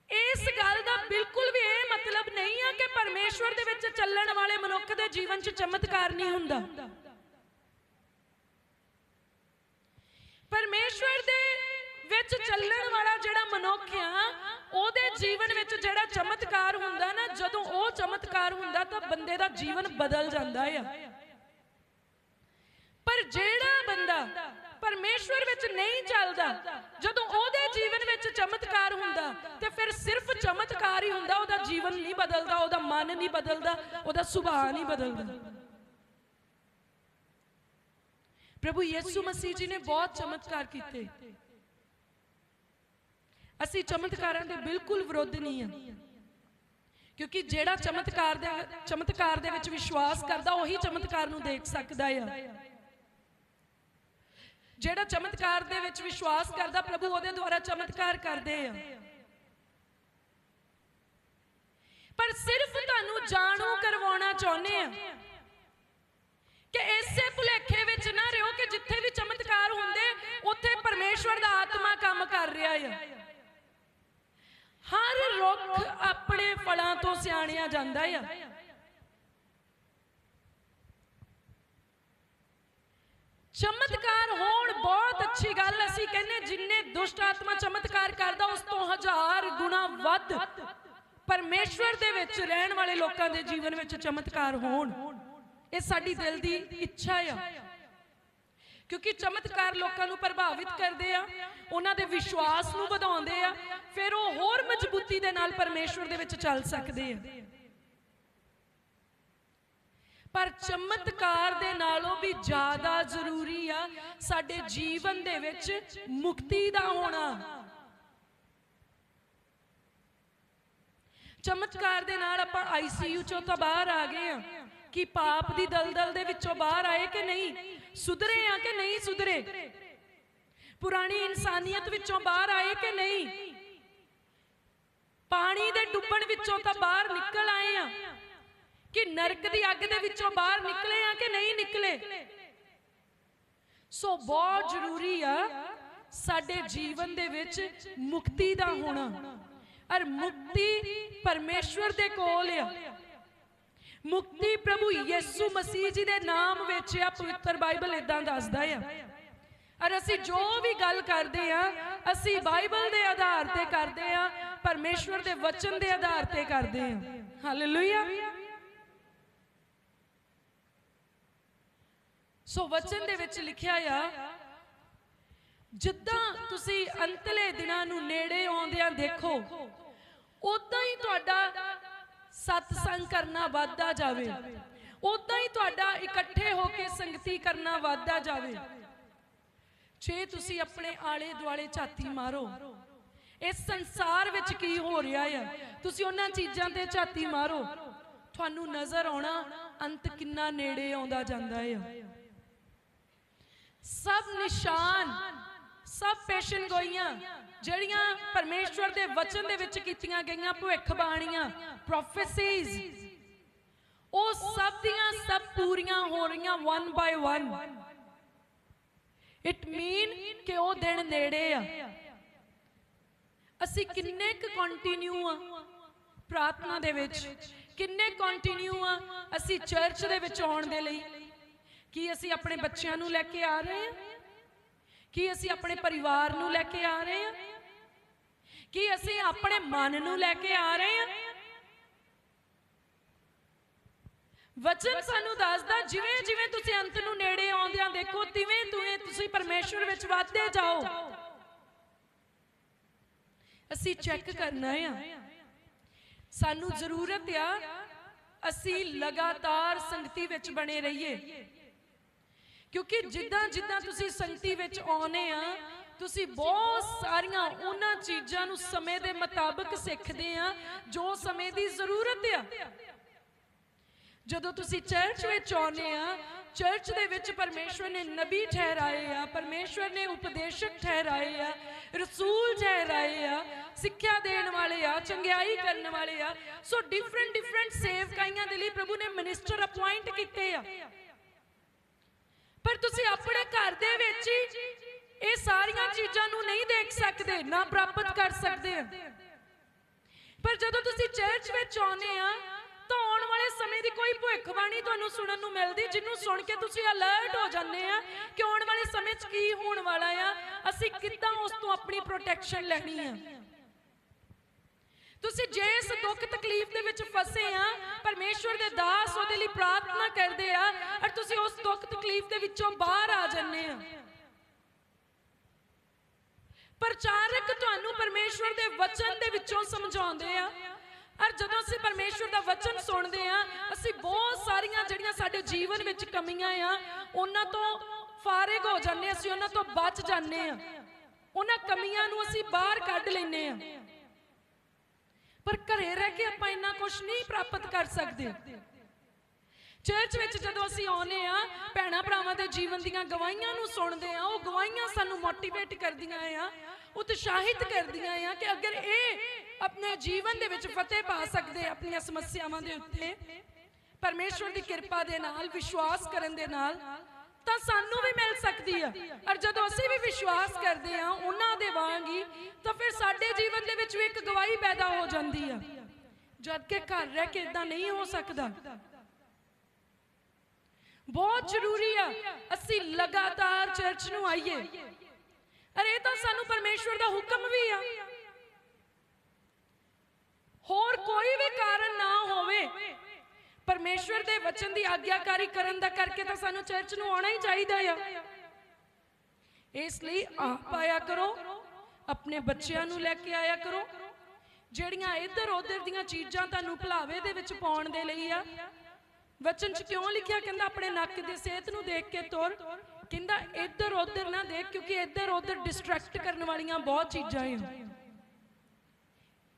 ਇਸ ਗੱਲ ਦਾ ਬਿਲਕੁਲ ਵੀ ਇਹ ਮਤਲਬ ਨਹੀਂ ਆ ਕਿ ਪਰਮੇਸ਼ਵਰ ਦੇ ਵਿੱਚ ਚੱਲਣ ਵਾਲੇ ਮਨੁੱਖ ਦੇ ਜੀਵਨ 'ਚ ਚਮਤਕਾਰ ਨਹੀਂ ਹੁੰਦਾ। ਪਰਮੇਸ਼ਵਰ ਦੇ ਵਿੱਚ ਚੱਲਣ ਵਾਲਾ ਜਿਹੜਾ ਮਨੁੱਖ ਆ, ਉਹਦੇ ਜੀਵਨ ਵਿੱਚ ਜਿਹੜਾ ਚਮਤਕਾਰ ਹੁੰਦਾ ਨਾ, ਜਦੋਂ ਉਹ ਚਮਤਕਾਰ ਹੁੰਦਾ ਤਾਂ ਬੰਦੇ ਦਾ ਜੀਵਨ ਬਦਲ ਜਾਂਦਾ ਆ। ਪਰ ਜਿਹੜਾ ਬੰਦਾ ਪਰਮੇਸ਼ਵਰ ਵਿੱਚ ਨਹੀਂ ਚੱਲਦਾ, ਜਦੋਂ ਉਹਦੇ ਜੀਵਨ ਵਿੱਚ ਚਮਤਕਾਰ ਹੁੰਦਾ, ਤੇ ਫਿਰ ਸਿਰਫ ਚਮਤਕਾਰ ਹੀ ਹੁੰਦਾ, ਉਹਦਾ ਜੀਵਨ ਨਹੀਂ ਬਦਲਦਾ, ਉਹਦਾ ਮਨ ਨਹੀਂ ਬਦਲਦਾ, ਉਹਦਾ ਸੁਭਾਅ ਨਹੀਂ ਬਦਲਦਾ। ਪ੍ਰਭੂ ਯਿਸੂ ਮਸੀਹ ਜੀ ਨੇ ਬਹੁਤ ਚਮਤਕਾਰ ਕੀਤੇ। ਅਸੀਂ ਚਮਤਕਾਰਾਂ ਦੇ ਬਿਲਕੁਲ ਵਿਰੋਧ ਨਹੀਂ ਆ ਕਿਉਂਕਿ ਜਿਹੜਾ ਚਮਤਕਾਰ ਦੇ ਚਮਤਕਾਰ ਦੇ ਵਿੱਚ ਵਿਸ਼ਵਾਸ ਕਰਦਾ ਉਹੀ ਚਮਤਕਾਰ ਨੂੰ ਦੇਖ ਸਕਦਾ ਆ। ਜਿਹੜਾ ਚਮਤਕਾਰ ਦੇ ਵਿੱਚ ਵਿਸ਼ਵਾਸ ਕਰਦਾ ਪ੍ਰਭੂ ਉਹਦੇ ਦੁਆਰਾ ਚਮਤਕਾਰ ਕਰਦੇ ਆ। ਪਰ ਸਿਰਫ ਤੁਹਾਨੂੰ ਜਾਣੂ ਕਰਵਾਉਣਾ ਚਾਹੁੰਦੇ ਆ ਕਿ ਇਸੇ ਭੁਲੇਖੇ ਪਰਮੇਸ਼ਵਰ ਦਾ ਆਤਮਾ ਕੰਮ ਕਰ ਰਿਹਾ ਆ। ਹਰ ਰੁੱਖ ਆਪਣੇ ਫਲਾਂ ਤੋਂ ਸਿਆਣਿਆ ਜਾਂਦਾ ਆ। ਚਮਤਕਾਰ ਹੋਣ ਬਹੁਤ ਅੱਛੀ ਗੱਲ, ਅਸੀਂ ਕਹਿੰਨੇ ਜਿੰਨੇ ਦੁਸ਼ਟ ਆਤਮਾ ਚਮਤਕਾਰ ਕਰਦਾ, ਉਸ ਤੋਂ ਹਜ਼ਾਰ ਗੁਣਾ ਵੱਧ ਪਰਮੇਸ਼ਵਰ ਦੇ ਵਿੱਚ ਰਹਿਣ ਵਾਲੇ ਲੋਕਾਂ ਦੇ ਜੀਵਨ ਵਿੱਚ ਚਮਤਕਾਰ ਹੋਣ। ਇਹ ਸਾਡੀ ਦਿਲ ਦੀ ਇੱਛਾ ਆ। ਕਿਉਂਕਿ ਚਮਤਕਾਰ ਲੋਕਾਂ ਨੂੰ ਪ੍ਰਭਾਵਿਤ ਕਰਦੇ ਆ, ਉਹਨਾਂ ਦੇ ਵਿਸ਼ਵਾਸ ਨੂੰ ਵਧਾਉਂਦੇ ਆ, ਫਿਰ ਉਹ ਹੋਰ ਮਜ਼ਬੂਤੀ ਦੇ ਨਾਲ ਪਰਮੇਸ਼ਵਰ ਦੇ ਵਿੱਚ ਚੱਲ ਸਕਦੇ ਆ। ਪਰ ਚਮਤਕਾਰ ਦੇ ਨਾਲੋਂ ਵੀ ਜ਼ਿਆਦਾ ਜ਼ਰੂਰੀ ਆ ਸਾਡੇ ਜੀਵਨ ਦੇ ਵਿੱਚ ਮੁਕਤੀ ਦਾ ਹੋਣਾ। ਚਮਤਕਾਰ ਦੇ ਨਾਲ ਆਪਾਂ ਆਈਸੀਯੂ ਚੋਂ ਤਾਂ ਬਾਹਰ ਆ ਗਏ ਆ। ਕਿ ਪਾਪ ਦੀ ਦਲਦਲ ਦੇ ਵਿੱਚੋਂ ਬਾਹਰ ਆਏ ਕਿ ਨਹੀਂ? ਸੁਧਰੇ ਆ ਕਿ ਨਹੀਂ ਸੁਧਰੇ? ਪੁਰਾਣੀ ਇਨਸਾਨੀਅਤ ਵਿੱਚੋਂ ਬਾਹਰ ਆਏ ਕਿ ਨਹੀਂ? ਪਾਣੀ ਦੇ ਡੁੱਬਣ ਵਿੱਚੋਂ ਤਾਂ ਬਾਹਰ ਨਿਕਲ ਆਏ ਆ। ਕਿ ਨਰਕ ਦੀ ਅੱਗ ਦੇ ਵਿੱਚੋਂ ਬਾਹਰ ਨਿਕਲੇ ਆ ਕਿ ਨਹੀਂ ਨਿਕਲੇ? ਸੋ ਬਹੁਤ ਜ਼ਰੂਰੀ ਆ ਸਾਡੇ ਜੀਵਨ ਦੇ ਵਿੱਚ ਮੁਕਤੀ ਦਾ ਹੋਣਾ। ਔਰ ਮੁਕਤੀ ਪਰਮੇਸ਼ਵਰ ਦੇ ਕੋਲ ਆ। ਮੁਕਤੀ ਪ੍ਰਭੂ ਯਿਸੂ ਮਸੀਹ ਜੀ ਦੇ ਨਾਮ ਵਿੱਚ ਆ ਪਵਿੱਤਰ ਬਾਈਬਲ ਇਦਾਂ ਦੱਸਦਾ ਆ। ਔਰ ਅਸੀਂ ਜੋ ਵੀ ਗੱਲ ਕਰਦੇ ਆ, ਅਸੀਂ ਬਾਈਬਲ ਦੇ ਆਧਾਰ ਤੇ ਕਰਦੇ ਆ, ਪਰਮੇਸ਼ਵਰ ਦੇ ਵਚਨ ਦੇ ਆਧਾਰ ਤੇ ਕਰਦੇ ਆ। ਹਾਲੇਲੂਇਆ ਸੋ ਵਚਨ ਦੇ ਵਿੱਚ ਲਿਖਿਆ ਆ, ਜਿੱਦਾਂ ਤੁਸੀਂ ਅੰਤਲੇ ਦਿਨਾਂ ਨੂੰ ਨੇੜੇ ਆਉਂਦਿਆਂ ਦੇਖੋ ਉਦਾਂ ਹੀ ਤੁਹਾਡਾ ਸਤਸੰਗ ਕਰਨਾ ਵੱਧਦਾ ਜਾਵੇ। ਉਦਾਂ ਹੀ ਤੁਹਾਡਾ ਇਕੱਠੇ ਹੋ ਕੇ ਸੰਗਤੀ ਕਰਨਾ ਵੱਧਦਾ ਜਾਵੇ। ਜੇ ਤੁਸੀਂ ਆਪਣੇ ਆਲੇ ਦੁਆਲੇ ਝਾਤੀ ਮਾਰੋ। ਇਸ ਸੰਸਾਰ ਵਿੱਚ ਕੀ ਹੋ ਰਿਹਾ ਆ? ਤੁਸੀਂ ਉਹਨਾਂ ਚੀਜ਼ਾਂ ਤੇ ਝਾਤੀ ਮਾਰੋ। ਤੁਹਾਨੂੰ ਨਜ਼ਰ ਆਉਣਾ ਅੰਤ ਕਿੰਨਾ ਨੇੜੇ ਆਉਂਦਾ ਜਾਂਦਾ ਆ। ਸਭ ਨਿਸ਼ਾਨ ਸਭ ਪੇਸ਼ਨ ਗੋਈਆਂ, ਜਿਹੜੀਆਂ ਪਰਮੇਸ਼ਵਰ ਦੇ ਵਚਨ ਦੇ ਵਿੱਚ ਕੀਤੀਆਂ ਗਈਆਂ ਭਵਿੱਖਬਾਣੀਆਂ ਪ੍ਰੋਫੈਸੀਜ਼ ਉਹ ਸਭ ਦੀਆਂ ਸਭ ਪੂਰੀਆਂ ਹੋ ਰਹੀਆਂ one by one it mean ਕਿ ਉਹ ਦਿਨ ਨੇੜੇ ਆ। ਅਸੀਂ ਕਿੰਨੇ ਕੁ ਕੰਟੀਨਿਊ ਆ ਪ੍ਰਾਰਥਨਾ ਦੇ ਵਿੱਚ? ਕਿੰਨੇ ਕੰਟੀਨਿਊ ਆ ਅਸੀਂ ਚਰਚ ਦੇ ਵਿੱਚ ਆਉਣ ਦੇ ਲਈ? ਕੀ ਅਸੀਂ ਆਪਣੇ ਬੱਚਿਆਂ ਨੂੰ ਲੈ ਕੇ ਆ ਰਹੇ ਹਾਂ ਕੀ ਅਸੀਂ ਆਪਣੇ ਪਰਿਵਾਰ ਨੂੰ ਲੈ ਕੇ ਆ ਰਹੇ ਹਾਂ? ਕੀ ਅਸੀਂ ਆਪਣੇ ਮਨ ਨੂੰ ਲੈ ਕੇ ਆ ਰਹੇ ਹਾਂ? ਵਚਨ ਸਾਨੂੰ ਦੱਸਦਾ ਜਿਵੇਂ ਜਿਵੇਂ ਤੁਸੀਂ ਅੰਤ ਨੂੰ ਨੇੜੇ ਆਉਂਦਿਆਂ ਦੇਖੋ ਤਿਵੇਂ ਤਿਵੇਂ ਤੁਸੀਂ ਪਰਮੇਸ਼ਵਰ ਵਿੱਚ ਵਧਦੇ ਜਾਓ। ਅਸੀਂ ਚੈੱਕ ਕਰਨਾ ਆ ਸਾਨੂੰ ਜ਼ਰੂਰਤ ਆ ਅਸੀਂ ਲਗਾਤਾਰ ਸੰਗਤੀ ਵਿੱਚ ਬਣੇ ਰਹੀਏ। ਕਿਉਂਕਿ ਜਿੱਦਾਂ ਜਿੱਦਾਂ ਤੁਸੀਂ ਸੰਗਤੀ ਵਿੱਚ ਆਉਨੇ ਆ ਤੁਸੀਂ ਬਹੁਤ ਸਾਰੀਆਂ ਉਹਨਾਂ ਚੀਜ਼ਾਂ ਨੂੰ ਸਮੇਂ ਦੇ ਮੁਤਾਬਕ ਸਿੱਖਦੇ ਆ ਜੋ ਸਮੇਂ ਦੀ ਜ਼ਰੂਰਤ ਆ। ਜਦੋਂ ਤੁਸੀਂ ਚਰਚ ਵਿੱਚ ਆਉਨੇ ਆ ਚਰਚ ਦੇ ਵਿੱਚ ਪਰਮੇਸ਼ਵਰ ਨੇ ਨਬੀ ਠਹਿਰਾਏ ਆ ਪਰਮੇਸ਼ਵਰ ਨੇ ਉਪਦੇਸ਼ਕ ਠਹਿਰਾਏ ਆ ਰਸੂਲ ਠਹਿਰਾਏ ਆ ਸਿੱਖਿਆ ਦੇਣ ਵਾਲੇ ਆ ਚੰਗਿਆਈ ਕਰਨ ਵਾਲੇ ਆ। ਸੋ ਡਿਫਰੈਂਟ ਡਿਫਰੈਂਟ ਸੇਵਕਾਈਆਂ ਦੇ ਲਈ ਪ੍ਰਭੂ ਨੇ ਮਿਨਿਸਟਰ ਅਪਾਇੰਟ ਕੀਤੇ ਆ। ਪਰ ਤੁਸੀਂ ਆਪਣੇ ਘਰ ਦੇ ਵਿੱਚ ਹੀ ਇਹ ਸਾਰੀਆਂ ਚੀਜ਼ਾਂ ਨੂੰ ਨਹੀਂ ਦੇਖ ਸਕਦੇ, ਨਾ ਪ੍ਰਾਪਤ ਕਰ ਸਕਦੇ ਪਰ ਜਦੋਂ ਤੁਸੀਂ ਚਰਚ ਵਿੱਚ ਆਉਨੇ ਆ, ਤਾਂ ਆਉਣ ਵਾਲੇ ਸਮੇਂ ਦੀ ਕੋਈ ਭਵਿੱਖਬਾਣੀ ਤੁਹਾਨੂੰ ਸੁਣਨ ਨੂੰ ਮਿਲਦੀ, ਜਿਹਨੂੰ ਸੁਣ ਕੇ ਤੁਸੀਂ ਅਲਰਟ ਹੋ ਜਾਂਦੇ ਆ ਕਿ ਆਉਣ ਵਾਲੇ ਸਮੇਂ 'ਚ ਕੀ ਹੋਣ ਵਾਲਾ ਆ, ਅਸੀਂ ਕਿੱਦਾਂ ਉਸ ਤੋਂ ਆਪਣੀ ਪ੍ਰੋਟੈਕਸ਼ਨ ਲੈਣੀ ਆ। ਤੁਸੀਂ ਜੇ ਇਸ ਦੁੱਖ ਤਕਲੀਫ ਦੇ ਵਿੱਚ ਫਸੇ ਆ ਪਰਮੇਸ਼ਵਰ ਦੇ ਦਾਸ ਉਹਦੇ ਲਈ ਪ੍ਰਾਰਥਨਾ ਕਰਦੇ ਆ ਔਰ ਤੁਸੀਂ ਉਸ ਦੁੱਖ ਤਕਲੀਫ ਦੇ ਵਿੱਚੋਂ ਬਾਹਰ ਆ ਜੰਨੇ ਆ। ਪ੍ਰਚਾਰਕ ਤੁਹਾਨੂੰ ਪਰਮੇਸ਼ਵਰ ਦੇ ਵਚਨ ਦੇ ਵਿੱਚੋਂ ਸਮਝਾਉਂਦੇ ਆ ਔਰ ਜਦੋਂ ਅਸੀਂ ਪਰਮੇਸ਼ਵਰ ਦਾ ਵਚਨ ਸੁਣਦੇ ਆ ਅਸੀਂ ਬਹੁਤ ਸਾਰੀਆਂ ਜਿਹੜੀਆਂ ਸਾਡੇ ਜੀਵਨ ਵਿੱਚ ਕਮੀਆਂ ਆ ਉਹਨਾਂ ਤੋਂ ਫਾਰਗ ਹੋ ਜਾਂਦੇ ਹਾਂ, ਅਸੀਂ ਉਹਨਾਂ ਤੋਂ ਬਚ ਜਾਂਦੇ ਆ। ਉਹਨਾਂ ਕਮੀਆਂ ਨੂੰ ਅਸੀਂ ਬਾਹਰ ਕੱਢ ਲੈਨੇ ਆ। ਪਰ ਘਰੇ ਰਹਿ ਕੇ ਆਪਾਂ ਇੰਨਾ ਕੁਝ ਨਹੀਂ ਪ੍ਰਾਪਤ ਕਰ ਸਕਦੇ। ਚਰਚ ਵਿੱਚ ਜਦੋਂ ਅਸੀਂ ਆਉਨੇ ਆ ਭੈਣਾ ਭਰਾਵਾਂ ਦੇ ਜੀਵਨ ਦੀਆਂ ਗਵਾਹੀਆਂ ਨੂੰ ਸੁਣਦੇ ਆ ਉਹ ਗਵਾਹੀਆਂ ਸਾਨੂੰ ਮੋਟੀਵੇਟ ਕਰਦੀਆਂ ਆ, ਉਤਸ਼ਾਹਿਤ ਕਰਦੀਆਂ ਆ ਕਿ ਅਗਰ ਇਹ ਆਪਣੇ ਜੀਵਨ ਦੇ ਵਿੱਚ ਫਤਿਹ ਪਾ ਸਕਦੇ ਆਪਣੀਆਂ ਸਮੱਸਿਆਵਾਂ ਦੇ ਉੱਤੇ, ਪਰਮੇਸ਼ਵਰ ਦੀ ਕਿਰਪਾ ਦੇ ਨਾਲ, ਵਿਸ਼ਵਾਸ ਕਰਨ ਦੇ ਨਾਲ ਤਾਂ ਸਾਨੂੰ ਵੀ ਮਿਲ ਸਕਦੀ ਆ। ਔਰ ਜਦੋਂ ਅਸੀਂ ਵੀ ਵਿਸ਼ਵਾਸ ਕਰਦੇ ਆ ਉਹਨਾਂ ਦੇ ਵਾਂਗ ਹੀ, ਤਾਂ ਫਿਰ ਸਾਡੇ ਜੀਵਨ ਦੇ ਵਿੱਚ ਵੀ ਇੱਕ ਗਵਾਹੀ ਪੈਦਾ ਹੋ ਜਾਂਦੀ ਆ। ਜਦ ਕਿ ਘਰ ਰਹਿ ਕੇ ਇਦਾਂ ਨਹੀਂ ਹੋ ਸਕਦਾ। ਬਹੁਤ ਜ਼ਰੂਰੀ ਆ, ਅਸੀਂ ਲਗਾਤਾਰ ਚਰਚ ਨੂੰ ਆਈਏ। ਅਰੇ ਤਾਂ ਸਾਨੂੰ ਪਰਮੇਸ਼ਵਰ ਦਾ ਹੁਕਮ ਵੀ ਆ। ਹੋਰ ਕੋਈ ਵੀ ਕਾਰਨ ਨਾ ਹੋਵੇ ਪਰਮੇਸ਼ਵਰ ਦੇ ਵਚਨ ਦੀ ਆਗਿਆਕਾਰੀ ਕਰਨ ਦਾ ਕਰਕੇ ਤਾਂ ਸਾਨੂੰ ਚਰਚ ਨੂੰ ਆਉਣਾ ਹੀ ਚਾਹੀਦਾ ਆ। ਇਸ ਲਈ ਆਪ ਆਇਆ ਕਰੋ, ਆਪਣੇ ਬੱਚਿਆਂ ਨੂੰ ਲੈ ਕੇ ਆਇਆ ਕਰੋ। ਜਿਹੜੀਆਂ ਇੱਧਰ ਉੱਧਰ ਦੀਆਂ ਚੀਜ਼ਾਂ ਤੁਹਾਨੂੰ ਭੁਲਾਵੇ ਦੇ ਵਿੱਚ ਪਾਉਣ ਦੇ ਲਈ ਆ। ਵਚਨ ਚ ਕਿਉਂ ਲਿਖਿਆ ਕਹਿੰਦਾ, ਆਪਣੇ ਨੱਕ ਦੀ ਸਿਹਤ ਨੂੰ ਦੇਖ ਕੇ ਤੁਰ। ਕਹਿੰਦਾ, ਇੱਧਰ ਉੱਧਰ ਨਾ ਦੇਖ, ਕਿਉਂਕਿ ਇੱਧਰ ਉੱਧਰ ਡਿਸਟਰੈਕਟ ਕਰਨ ਵਾਲੀਆਂ ਬਹੁਤ ਚੀਜ਼ਾਂ ਆ।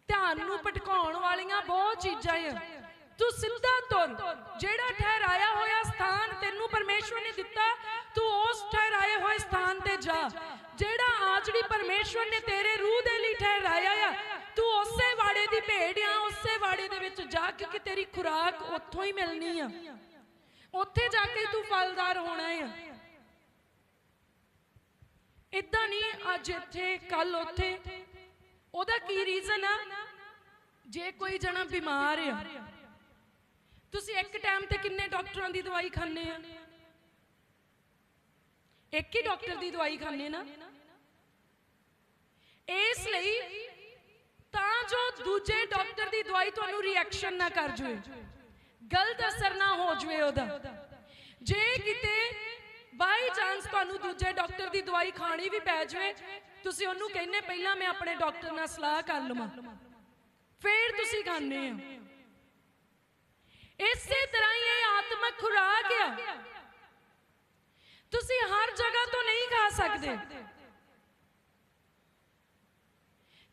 ਧਿਆਨ ਨੂੰ ਭਟਕਾਉਣ ਵਾਲੀਆਂ ਬਹੁਤ ਚੀਜ਼ਾਂ ਆ। ਤੂੰ ਸਿੱਧਾ ਤੁਰ। ਜਿਹੜਾ ਠਹਿਰਾਇਆ ਹੋਇਆ ਸਥਾਨ ਤੈਨੂੰ ਪਰਮੇਸ਼ਵਰ ਨੇ ਦਿੱਤਾ, ਤੂੰ ਉਸ ਠਹਿਰਾਏ ਹੋਏ ਸਥਾਨ ਤੇ ਜਾ। ਜਿਹੜਾ ਆਜੜੀ ਪਰਮੇਸ਼ਵਰ ਨੇ ਤੇਰੇ ਰੂਹ ਦੇ ਲਈ ਠਹਿਰਾਇਆ ਆ, ਤੂੰ ਉਸੇ ਵਾੜੇ ਦੀ ਭੇਡ ਆ, ਉਸੇ ਵਾੜੇ ਦੇ ਵਿੱਚ ਜਾ ਕਿਉਂਕਿ ਤੇਰੀ ਖੁਰਾਕ ਉੱਥੋਂ ਹੀ ਮਿਲਣੀ ਆ। ਉੱਥੇ ਜਾ ਕੇ ਤੂੰ ਫਲਦਾਰ ਹੋਣਾ ਆ। ਇਦਾਂ ਨਹੀਂ, ਅੱਜ ਇੱਥੇ ਕੱਲ ਉੱਥੇ। ਉਹਦਾ ਕੀ ਰੀਜ਼ਨ ਆ? ਜੇ ਕੋਈ ਜਣਾ ਬਿਮਾਰ ਆ ਤੁਸੀਂ ਇੱਕ ਟਾਈਮ ਤੇ ਕਿੰਨੇ ਡਾਕਟਰਾਂ ਦੀ ਦਵਾਈ ਖਾਂਦੇ ਆ? ਇੱਕ ਹੀ ਡਾਕਟਰ ਦੀ ਦਵਾਈ ਖਾਂਦੇ ਨਾ? ਇਸ ਲਈ ਤਾਂ ਜੋ ਦੂਜੇ ਡਾਕਟਰ ਦੀ ਦਵਾਈ ਤੁਹਾਨੂੰ ਰਿਐਕਸ਼ਨ ਨਾ ਕਰ ਜਵੇ। ਗਲਤ ਅਸਰ ਨਾ ਹੋ ਜਵੇ ਉਹਦਾ। ਜੇ ਕਿਤੇ ਬਾਈ ਚਾਂਸ ਤੁਹਾਨੂੰ ਦੂਜੇ ਡਾਕਟਰ ਦੀ ਦਵਾਈ ਖਾਣੀ ਵੀ ਪੈ ਜਵੇ, ਤੁਸੀਂ ਉਹਨੂੰ ਕਹਿੰਨੇ ਪਹਿਲਾਂ ਮੈਂ ਆਪਣੇ ਡਾਕਟਰ ਨਾਲ ਸਲਾਹ ਕਰ ਲਵਾਂ। ਫੇਰ ਤੁਸੀਂ ਖਾਂਦੇ ਆ। ਇਸੇ ਤਰ੍ਹਾਂ ਹੀ ਇਹ ਆਤਮਕ ਖੁਰਾਕ ਆ। ਤੁਸੀਂ ਹਰ ਜਗ੍ਹਾ ਤੋਂ ਨਹੀਂ ਖਾ ਸਕਦੇ।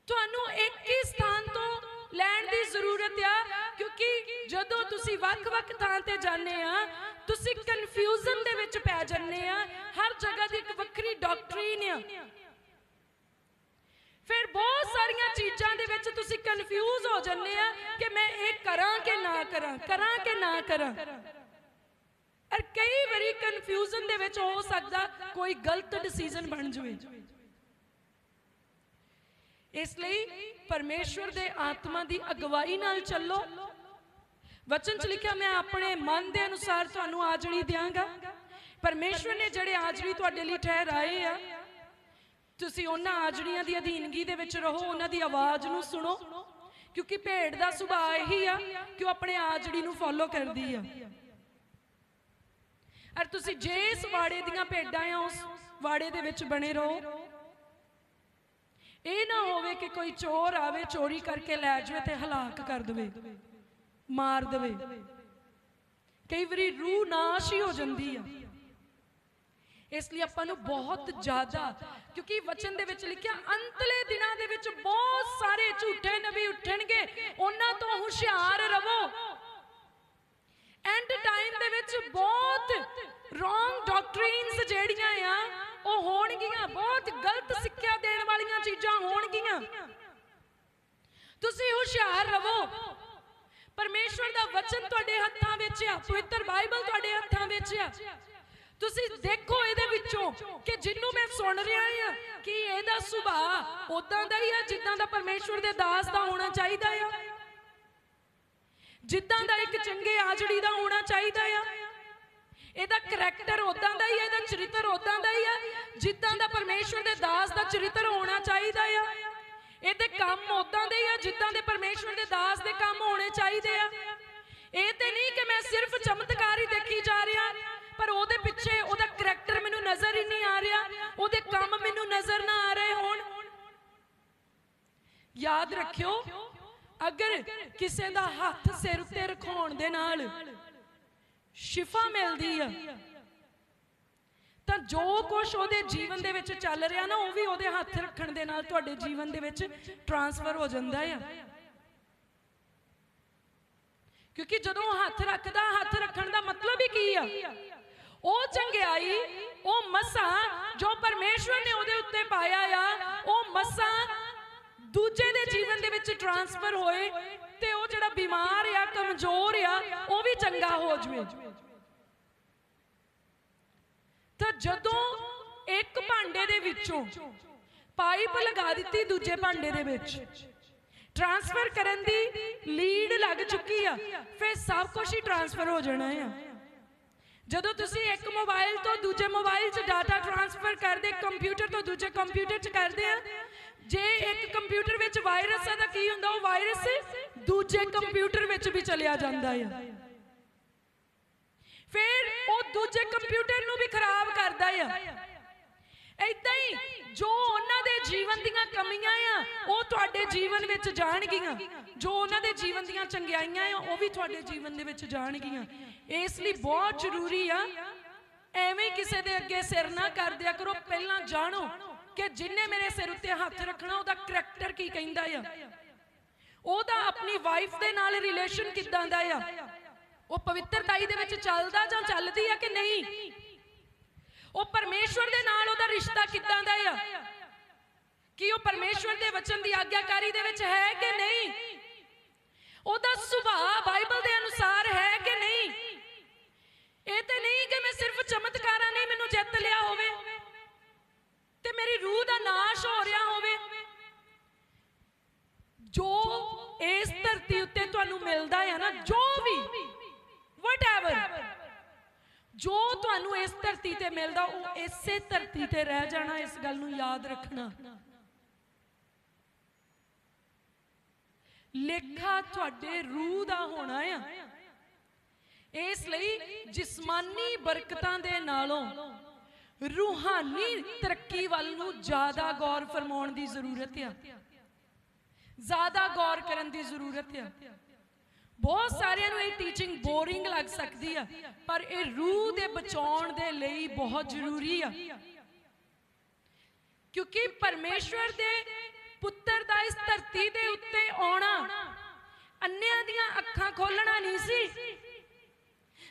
ਤੁਹਾਨੂੰ ਇੱਕ ਹੀ ਸਥਾਨ ਤੋਂ ਲੈਣ ਦੀ ਜ਼ਰੂਰਤ ਆ, ਕਿਉਂਕਿ ਜਦੋਂ ਤੁਸੀਂ ਵੱਖ-ਵੱਖ ਥਾਂ ਤੇ ਜਾਂਦੇ ਆ, ਤੁਸੀਂ ਕਨਫਿਊਜ਼ਨ ਦੇ ਵਿੱਚ ਪੈ ਜਾਂਦੇ ਆ। ਹਰ ਜਗ੍ਹਾ ਦੀ ਇੱਕ ਵੱਖਰੀ ਡਾਕਟਰੀਨ ਆ। ਫਿਰ ਬਹੁਤ ਸਾਰੀਆਂ ਚੀਜ਼ਾਂ ਦੇ ਵਿੱਚ ਤੁਸੀਂ ਕਨਫਿਊਜ਼ ਹੋ ਜਾਂਦੇ ਆ ਕਿ ਮੈਂ ਇਹ ਕਰਾਂ ਕਿ ਨਾ ਕਰਾਂ ਕਰਾਂ ਕਿ ਨਾ ਕਰਾਂ। ਔਰ ਕਈ ਵਾਰੀ ਕਨਫਿਊਜ਼ਨ ਦੇ ਵਿੱਚ ਹੋ ਸਕਦਾ ਕੋਈ ਗਲਤ ਡਿਸੀਜਨ ਬਣ ਜਾਵੇ। ਇਸ ਲਈ ਪਰਮੇਸ਼ਵਰ ਦੇ ਆਤਮਾ ਦੀ ਅਗਵਾਈ ਨਾਲ ਚੱਲੋ। ਵਚਨ ਚ ਲਿਖਿਆ, ਮੈਂ ਆਪਣੇ ਮਨ ਦੇ ਅਨੁਸਾਰ ਤੁਹਾਨੂੰ ਆਜੜੀ ਦਿਆਂਗਾ। ਪਰਮੇਸ਼ਵਰ ਨੇ ਜਿਹੜੇ ਆਜੜੀ ਤੁਹਾਡੇ ਲਈ ਠਹਿਰਾਏ ਆ ਤੁਸੀਂ ਉਹਨਾਂ ਆਜੜੀਆਂ ਦੀ ਅਧੀਨਗੀ ਦੇ ਵਿੱਚ ਰਹੋ, ਉਹਨਾਂ ਦੀ ਆਵਾਜ਼ ਨੂੰ ਸੁਣੋ। ਕਿਉਂਕਿ ਭੇਡ ਦਾ ਸੁਭਾਅ ਇਹੀ ਆ ਕਿ ਉਹ ਆਪਣੇ ਆਜੜੀ ਨੂੰ ਫੋਲੋ ਕਰਦੀ ਆ। ਔਰ ਤੁਸੀਂ ਜੇ ਇਸ ਵਾੜੇ ਦੀਆਂ ਭੇਡਾਂ ਆ, ਉਸ ਵਾੜੇ ਦੇ ਵਿੱਚ ਬਣੇ ਰਹੋ। ਇਹ ਨਾ ਹੋਵੇ ਕਿ ਕੋਈ ਚੋਰ ਆਵੇ, ਚੋਰੀ ਕਰਕੇ ਲੈ ਜਾਵੇ ਤੇ ਹਲਾਕ ਕਰ ਦੇਵੇ, ਮਾਰ ਦੇਵੇ। ਕਈ ਵਾਰੀ ਰੂਹ ਨਾਸ਼ ਹੀ ਹੋ ਜਾਂਦੀ ਆ। ਇਸ ਲਈ ਆਪਾਂ ਨੂੰ ਬਹੁਤ ਜ਼ਿਆਦਾ, ਕਿਉਂਕਿ ਵਚਨ ਦੇ ਵਿੱਚ ਲਿਖਿਆ, ਅੰਤਲੇ ਦਿਨਾਂ ਦੇ ਵਿੱਚ ਬਹੁਤ ਸਾਰੇ ਝੂਠੇ ਨਬੀ ਉੱਠਣਗੇ, ਉਹਨਾਂ ਤੋਂ ਹੁਸ਼ਿਆਰ ਰਹੋ। ਐਂਡ ਟਾਈਮ ਦੇ ਵਿੱਚ ਬਹੁਤ ਰੋਂਗ ਡਾਕਟਰੀਨਸ ਜਿਹੜੀਆਂ ਆ, ਉਹ ਹੋਣਗੀਆਂ, ਬਹੁਤ ਗਲਤ ਸਿੱਖਿਆ ਦੇਣ ਵਾਲੀਆਂ ਚੀਜ਼ਾਂ ਹੋਣਗੀਆਂ। ਤੁਸੀਂ ਹੁਸ਼ਿਆਰ ਰਹੋ। ਪਰਮੇਸ਼ਵਰ ਦਾ ਵਚਨ ਤੁਹਾਡੇ ਹੱਥਾਂ ਵਿੱਚ ਆ, ਪਵਿੱਤਰ ਬਾਈਬਲ ਤੁਹਾਡੇ ਹੱਥਾਂ ਵਿੱਚ ਆ। ਤੁਸੀਂ ਦੇਖੋ ਇਹਦੇ ਵਿੱਚੋਂ ਕਿ ਜਿੰਨੂੰ ਮੈਂ ਸੁਣ ਰਿਹਾ ਆ ਕਿ ਇਹਦਾ ਸੁਭਾਅ ਉਦਾਂ ਦਾ ਹੀ ਆ, ਜਿੱਦਾਂ ਦਾ ਪਰਮੇਸ਼ਵਰ ਦੇ ਦਾਸ ਦਾ ਹੋਣਾ ਚਾਹੀਦਾ ਆ। ਜਿੱਦਾਂ ਦਾ ਇੱਕ ਚੰਗੇ ਆਜੜੀ ਦਾ ਹੋਣਾ ਚਾਹੀਦਾ ਆ। ਇਹਦਾ ਕੈਰੈਕਟਰ ਉਦਾਂ ਦਾ ਹੀ ਆ, ਇਹਦਾ ਚਰਿੱਤਰ ਉਦਾਂ ਦਾ ਹੀ ਆ, ਜਿੱਦਾਂ ਦਾ ਪਰਮੇਸ਼ਵਰ ਦੇ ਦਾਸ ਦਾ ਚਰਿੱਤਰ ਹੋਣਾ ਚਾਹੀਦਾ ਆ। ਇਹਦੇ ਕੰਮ ਉਦਾਂ ਦੇ ਆ, ਜਿੱਦਾਂ ਦੇ ਪਰਮੇਸ਼ਵਰ ਦੇ ਦਾਸ ਦੇ ਕੰਮ ਹੋਣੇ ਚਾਹੀਦੇ ਆ। ਇਹ ਤੇ ਨਹੀਂ ਕਿ ਮੈਂ ਸਿਰਫ ਚਮਤਕਾਰ ਹੀ ਦੇਖੀ ਜਾ ਰਿਹਾ। ਪਰ ਉਹਦੇ ਪਿੱਛੇ ਉਹਦਾ ਕੈਰੈਕਟਰ ਮੈਨੂੰ ਨਜ਼ਰ ਹੀ ਨਹੀਂ ਆ ਰਿਹਾ। ਉਹਦੇ ਕੰਮ ਮੈਨੂੰ ਨਜ਼ਰ ਨਾ ਆ ਰਹੇ ਹੋਣ। ਯਾਦ ਰੱਖਿਓ, ਅਗਰ ਕਿਸੇ ਦਾ ਹੱਥ ਸਿਰ ਉੱਤੇ ਰਖਾਉਣ ਦੇ ਨਾਲ ਸ਼ਿਫਾ ਮਿਲਦੀ ਆ, ਤਾਂ ਜੋ ਕੁਝ ਉਹਦੇ ਜੀਵਨ ਦੇ ਵਿੱਚ ਚੱਲ ਰਿਹਾ ਨਾ, ਉਹ ਵੀ ਉਹਦੇ ਹੱਥ ਰੱਖਣ ਦੇ ਨਾਲ ਤੁਹਾਡੇ ਜੀਵਨ ਦੇ ਵਿੱਚ ਟਰਾਂਸਫਰ ਹੋ ਜਾਂਦਾ ਆ। ਕਿਉਂਕਿ ਜਦੋਂ ਹੱਥ ਰੱਖਦਾ, ਹੱਥ ਰੱਖਣ ਦਾ ਮਤਲਬ ਹੀ ਕੀ ਆ? ਉਹ ਚੰਗਿਆਈ ਉਹ ਮਸਾ ਜੋ ਪਰਮੇਸ਼ਵਰ ਨੇ ਉਹਦੇ ਉੱਤੇ ਪਾਇਆ ਆ, ਉਹ ਮਸਾ ਦੂਜੇ ਦੇ ਜੀਵਨ ਦੇ ਵਿੱਚ ਟਰਾਂਸਫਰ ਹੋਏ ਤੇ ਉਹ ਜਿਹੜਾ ਬਿਮਾਰ ਆ, ਕਮਜ਼ੋਰ ਆ, ਉਹ ਵੀ ਚੰਗਾ ਹੋ ਜਵੇ। ਤਾਂ ਜਦੋਂ ਇੱਕ ਭਾਂਡੇ ਦੇ ਵਿੱਚੋਂ ਪਾਈਪ ਲਗਾ ਦਿੱਤੀ ਦੂਜੇ ਭਾਂਡੇ ਦੇ ਵਿੱਚ ਟਰਾਂਸਫਰ ਕਰਨ ਦੀ ਲੀਡ ਲੱਗ ਚੁੱਕੀ ਆ, ਫਿਰ ਸਭ ਕੁਝ ਹੀ ਟਰਾਂਸਫਰ ਹੋ ਜਾਣਾ ਆ। ਜਦੋਂ ਤੁਸੀਂ ਇੱਕ ਮੋਬਾਈਲ ਤੋਂ ਦੂਜੇ ਮੋਬਾਈਲ 'ਚ ਡਾਟਾ ਟਰਾਂਸਫਰ ਕਰਦੇ ਕੰਪਿਊਟਰ ਤੋਂ ਦੂਜੇ ਕੰਪਿਊਟਰ 'ਚ ਕਰਦੇ ਆ, ਜੇ ਇੱਕ ਕੰਪਿਊਟਰ ਵਿੱਚ ਵਾਇਰਸ ਹੈ ਤਾਂ ਕੀ ਹੁੰਦਾ? ਉਹ ਵਾਇਰਸ ਦੂਜੇ ਕੰਪਿਊਟਰ ਵਿੱਚ ਵੀ ਚਲਿਆ ਜਾਂਦਾ ਆ। ਫਿਰ ਉਹ ਦੂਜੇ ਕੰਪਿਊਟਰ ਨੂੰ ਵੀ ਖਰਾਬ ਕਰਦਾ ਆ। ਏਦਾਂ ਹੀ ਜੋ ਉਹਨਾਂ ਦੇ ਜੀਵਨ ਦੀਆਂ ਕਮੀਆਂ ਆ, ਉਹ ਤੁਹਾਡੇ ਜੀਵਨ ਵਿੱਚ ਜਾਣਗੀਆਂ। ਜੋ ਉਹਨਾਂ ਦੇ ਜੀਵਨ ਦੀਆਂ ਚੰਗਿਆਈਆਂ ਆ, ਉਹ ਵੀ ਤੁਹਾਡੇ ਜੀਵਨ ਦੇ ਵਿੱਚ ਜਾਣਗੀਆਂ। ਇਸ ਲਈ ਬਹੁਤ ਜ਼ਰੂਰੀ ਆ, ਐਵੇਂ ਕਿਸੇ ਦੇ ਅੱਗੇ ਸਿਰ ਨਾ ਕਰ ਦਿਆ ਕਰੋ। ਪਹਿਲਾਂ ਜਾਣੋ ਕਿ ਜਿੰਨੇ ਮੇਰੇ ਸਿਰ ਉੱਤੇ ਹੱਥ ਰੱਖਣਾ, ਉਹਦਾ ਕਰੈਕਟਰ ਕੀ ਕਹਿੰਦਾ ਆ। ਉਹਦਾ ਆਪਣੀ ਵਾਈਫ ਦੇ ਨਾਲ ਰਿਲੇਸ਼ਨ ਕਿੱਦਾਂ ਦਾ ਆ? ਉਹ ਪਵਿੱਤਰਤਾਈ ਦੇ ਵਿੱਚ ਚੱਲਦਾ ਜਾਂ ਚੱਲਦੀ ਆ ਕਿ ਨਹੀਂ? ਉਹ ਪਰਮੇਸ਼ਵਰ ਦੇ ਨਾਲ ਉਹਦਾ ਰਿਸ਼ਤਾ ਕਿੱਦਾਂ ਦਾ ਆ? ਕੀ ਉਹ ਪਰਮੇਸ਼ਵਰ ਦੇ ਵਚਨ ਦੀ ਆਗਿਆਕਾਰੀ ਦੇ ਵਿੱਚ ਹੈ ਕਿ ਨਹੀਂ? ਉਹਦਾ ਸੁਭਾਅ ਬਾਈਬਲ ਦੇ ਅਨੁਸਾਰ ਹੈ ਕਿ ਨਹੀਂ? ਇਹ ਤੇ ਨਹੀਂ ਕਿ ਮੈਂ ਸਿਰਫ ਚਮਤਕਾਰਾਂ ਨੇ ਮੈਨੂੰ ਜਿੱਤ ਲਿਆ ਹੋਵੇ ਤੇ ਮੇਰੀ ਰੂਹ ਦਾ ਨਾਸ਼ ਹੋ ਰਿਹਾ ਹੋਵੇ। ਜੋ ਇਸ ਧਰਤੀ ਉੱਤੇ ਤੁਹਾਨੂੰ ਮਿਲਦਾ ਹੈ ਨਾ, ਜੋ ਵੀ ਵਟਐਵਰ ਜੋ ਤੁਹਾਨੂੰ ਇਸ ਧਰਤੀ ਤੇ ਮਿਲਦਾ, ਉਹ ਇਸੇ ਧਰਤੀ ਤੇ ਰਹਿ ਜਾਣਾ, ਇਸ ਗੱਲ ਨੂੰ ਯਾਦ ਰੱਖਣਾ। ਲੇਖਾ ਤੁਹਾਡੇ ਰੂਹ ਦਾ ਹੋਣਾ ਆ। ਇਸ ਲਈ ਜਿਸਮਾਨੀ ਬਰਕਤਾਂ ਦੇ ਨਾਲੋਂ ਰੂਹਾਨੀ ਤਰੱਕੀ ਵੱਲ ਨੂੰ ਜ਼ਿਆਦਾ ਗੌਰ ਫਰਮਾਉਣ ਦੀ ਜ਼ਰੂਰਤ ਆ। ਜ਼ਿਆਦਾ ਗੌਰ ਕਰਨ ਦੀ ਜ਼ਰੂਰਤ ਆ। ਬਹੁਤ ਸਾਰਿਆਂ ਨੂੰ ਇਹ ਟੀਚਿੰਗ ਬੋਰਿੰਗ ਲੱਗ ਸਕਦੀ ਆ, ਪਰ ਇਹ ਰੂਹ ਦੇ ਬਚਾਉਣ ਦੇ ਲਈ ਬਹੁਤ ਜ਼ਰੂਰੀ ਆ। ਕਿਉਂਕਿ ਪਰਮੇਸ਼ਵਰ ਦੇ ਪੁੱਤਰ ਦਾ ਇਸ ਧਰਤੀ ਦੇ ਉੱਤੇ ਆਉਣਾ, ਅੰਨਿਆਂ ਦੀਆਂ ਅੱਖਾਂ ਖੋਲਣਾ ਨਹੀਂ ਸੀ,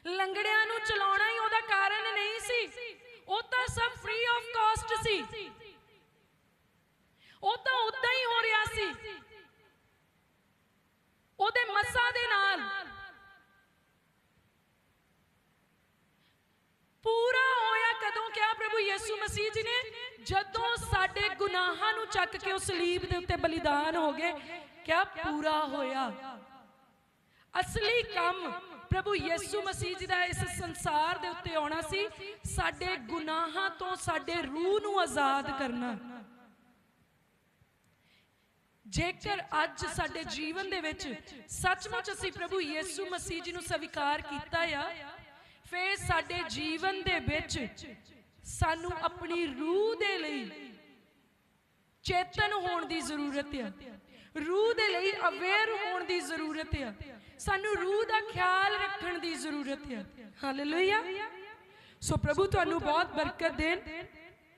ਲੰਗੜਿਆਂ ਨੂੰ ਚਲਾਉਣਾ ਹੀ ਉਹਦਾ ਕਾਰਨ ਨਹੀਂ ਸੀ, ਉਹ ਤਾਂ ਸਭ ਫ੍ਰੀ ਆਫ ਕਾਸਟ ਸੀ। ਉਹ ਤਾਂ ਉਦਾਂ ਹੀ ਹੋ ਰਿਹਾ ਸੀ। ਉਹਦੇ ਮਸਾਂ ਦੇ ਨਾਲ। ਪੂਰਾ ਹੋਇਆ ਕਦੋਂ ਕਿਹਾ ਪ੍ਰਭੂ ਯਿਸੂ ਮਸੀਹ ਜੀ ਨੇ? ਜਦੋਂ ਸਾਡੇ ਗੁਨਾਹਾਂ ਨੂੰ ਚੱਕ ਕੇ ਉਸ ਸਲੀਬ ਦੇ ਉੱਤੇ ਬਲੀਦਾਨ ਹੋ ਗਏ ਕਿਹਾ ਪੂਰਾ ਹੋਇਆ। ਅਸਲੀ ਕੰਮ ਪ੍ਰਭੂ ਯਿਸੂ ਮਸੀਹ ਜੀ ਦਾ ਇਸ ਸੰਸਾਰ ਦੇ ਉੱਤੇ ਆਉਣਾ ਸੀ, ਸਾਡੇ ਗੁਨਾਹਾਂ ਤੋਂ ਸਾਡੇ ਰੂਹ ਨੂੰ ਆਜ਼ਾਦ ਕਰਨਾ। ਜੇਕਰ ਅੱਜ ਸਾਡੇ ਜੀਵਨ ਦੇ ਵਿੱਚ ਸੱਚਮੁੱਚ ਅਸੀਂ ਪ੍ਰਭੂ ਯਿਸੂ ਮਸੀਹ ਜੀ ਨੂੰ ਸਵੀਕਾਰ ਕੀਤਾ ਆ ਫਿਰ ਸਾਡੇ ਜੀਵਨ ਦੇ ਵਿੱਚ ਸਾਨੂੰ ਆਪਣੀ ਰੂਹ ਦੇ ਲਈ ਚੇਤਨ ਹੋਣ ਦੀ ਜ਼ਰੂਰਤ ਆ। ਰੂਹ ਦੇ ਲਈ ਅਵੇਅਰ ਹੋਣ ਦੀ ਜ਼ਰੂਰਤ ਆ। ਸਾਨੂੰ ਰੂਹ ਦਾ ਖਿਆਲ ਰੱਖਣ ਦੀ ਜ਼ਰੂਰਤ ਆ। ਹਾਲੇਲੂਇਆ ਸੋ ਪ੍ਰਭੂ ਤੁਹਾਨੂੰ ਬਹੁਤ ਬਰਕਤ ਦੇਣ।